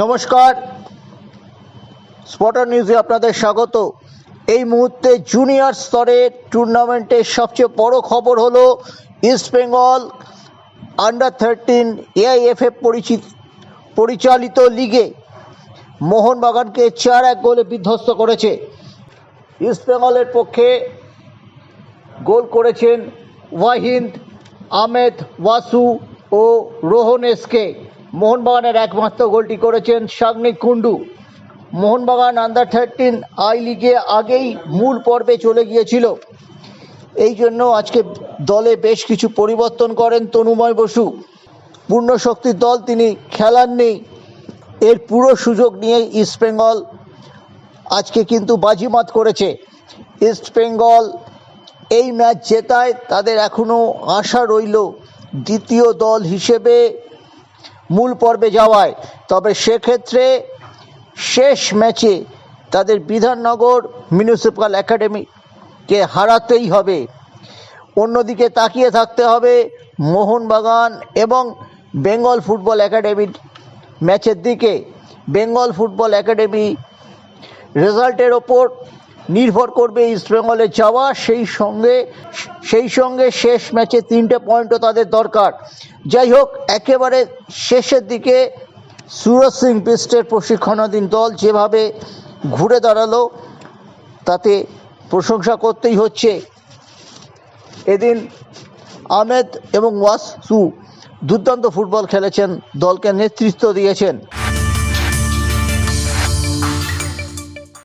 নমস্কার। স্পটার নিউজে আপনাদের স্বাগত। এই মুহূর্তে জুনিয়র স্তরের টুর্নামেন্টের সবচেয়ে বড় খবর হলো East Bengal under thirteen AIFF পরিচিত পরিচালিত লিগে মোহনবাগানকে চার এক গোলে বিধ্বস্ত করেছে। ইস্ট বেঙ্গলের পক্ষে গোল করেছেন ওয়াহিন্দ আহমেদ ওয়াসু। ও রোহন এসকে মোহনবাগানের একমাত্র গোলটি করেছেন Sagnik Kundu Mohun Bagan under thirteen I লিগে আগেই মূল পর্বে চলে গিয়েছিল। এই জন্য আজকে দলে বেশ কিছু পরিবর্তন করেন তনুময় বসু। পূর্ণ শক্তির দল তিনি খেলাননি এর পুরো সুযোগ নিয়ে ইস্টবেঙ্গল আজকে কিন্তু বাজিমাত করেছে। ইস্টবেঙ্গল এই ম্যাচ জেতায় তাদের এখনও আশা রইল। দ্বিতীয় দল হিসেবে মূল পর্বে যাওয়ায়। তবে সেক্ষেত্রে শেষ ম্যাচে তাদের বিধাননগর মিউনিসিপ্যাল একাডেমিকে হারাতেই হবে। অন্যদিকে তাকিয়ে থাকতে হবে মোহনবাগান এবং বেঙ্গল ফুটবল একাডেমির ম্যাচের দিকে। বেঙ্গল ফুটবল একাডেমি রেজাল্টের ওপর নির্ভর করবে ইস্টবেঙ্গলের যাওয়া সেই সঙ্গে সেই সঙ্গে শেষ ম্যাচে তিনটে পয়েন্টও তাদের দরকার। যাই হোক, একেবারে শেষের দিকে সুরজ সিং বিস্টের প্রশিক্ষণাধীন দল যেভাবে ঘুরে দাঁড়াল, তাতে প্রশংসা করতেই হচ্ছে। এদিন আহমেদ এবং ওয়াসু দুর্দান্ত ফুটবল খেলেছেন, দলকে নেতৃত্ব দিয়েছেন।